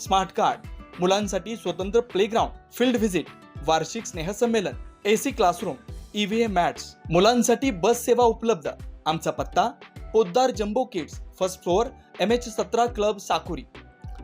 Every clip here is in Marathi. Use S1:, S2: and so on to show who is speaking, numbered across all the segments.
S1: Smart card मुलांसाठी स्वतंत्र प्लेग्राऊंड फील्ड व्हिजिट वार्षिक स्नेहसंमेलन A C classroom EVM mats मुलांसाठी बस सेवा उपलब्ध. आमचा पत्ता Podar jumbo kids first floor M H सतरा क्लब साकुरी.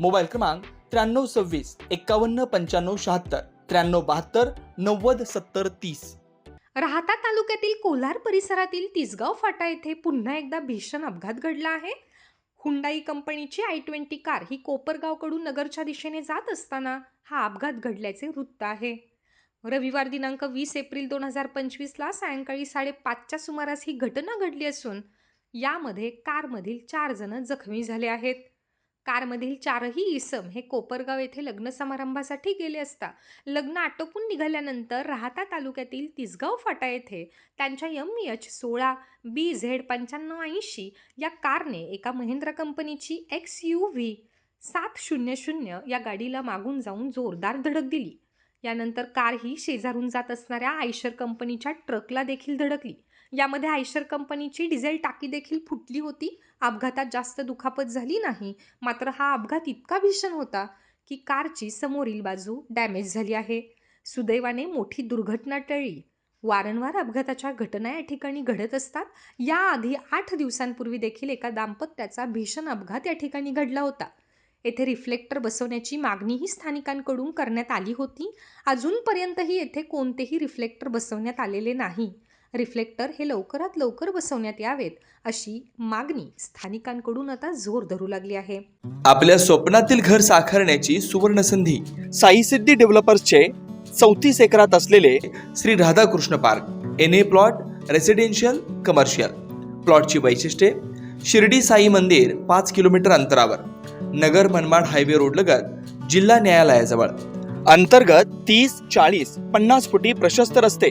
S1: मोबाईल क्रमांक त्र्याण्णव सव्वीस एक्कावन्न पंच्याण्णव शहात्तर त्र्याण्णव बहात्तर नव्वद सत्तर तीस.
S2: राहता तालुक्यातील कोलार परिसरातील तिसगाव फाटा येथे पुन्हा एकदा भीषण अपघात घडला आहे. हुंडाई कंपनीची आय ट्वेंटी कार ही कोपरगावकडून नगरच्या दिशेने जात असताना हा अपघात घडल्याचे वृत्त आहे. रविवार दिनांक वीस एप्रिल दोन हजार पंचवीसला सायंकाळी साडेपाचच्या सुमारास ही घटना घडली असून यामध्ये कारमधील चार जण जखमी झाले आहेत. कारमधील चारही इसम हे कोपरगाव येथे लग्न समारंभासाठी गेले असता लग्न आटोपून निघाल्यानंतर राहता तालुक्यातील तिसगाव फाटा येथे त्यांच्या यम एच सोळा बी झेड पंच्याण्णव ऐंशी या कारने एका महिंद्रा कंपनीची एक्स यू व्ही सात शून्य शून्य या गाडीला मागून जाऊन जोरदार धडक दिली. यानंतर कार ही शेजारून जात असणाऱ्या आयशर कंपनीच्या ट्रकला देखील धडकली. यामध्ये आयशर कंपनीची डिझेल टाकी देखील फुटली होती. अपघातात जास्त दुखापत झाली नाही. मात्र हा अपघात इतका भीषण होता की कारची समोरील बाजू डॅमेज झाली आहे. सुदैवाने मोठी दुर्घटना टळली. वारंवार अपघाताच्या घटना या ठिकाणी घडत असतात. याआधी आठ दिवसांपूर्वी देखील एका दाम्पत्याचा भीषण अपघात या ठिकाणी घडला होता. येथे रिफ्लेक्टर बसवण्याची मागणीही स्थानिकांकडून करण्यात आली होती. अजूनपर्यंतही येथे कोणतेही रिफ्लेक्टर बसवण्यात आलेले नाही. रिफ्लेक्टर हे लवकरात लवकर बसवण्यात यावेत अशी मागणी स्थानिकांकडून आता जोर धरू लागली आहे.
S1: आपल्या स्वप्नातील घर साकारण्याची सुवर्ण संधी साई सिद्धी डेव्हलपर्सचे चौतीस एकरात असलेले Shri Radhakrishna park N A plot residential commercial प्लॉटची वैशिष्ट्ये शिर्डी साई मंदिर पाच किलोमीटर अंतरावर नगर मनमाड हायवे रोड लगत जिल्हा न्यायालयाजवळ. अंतर्गत तीस चाळीस पन्नास फुटी प्रशस्त रस्ते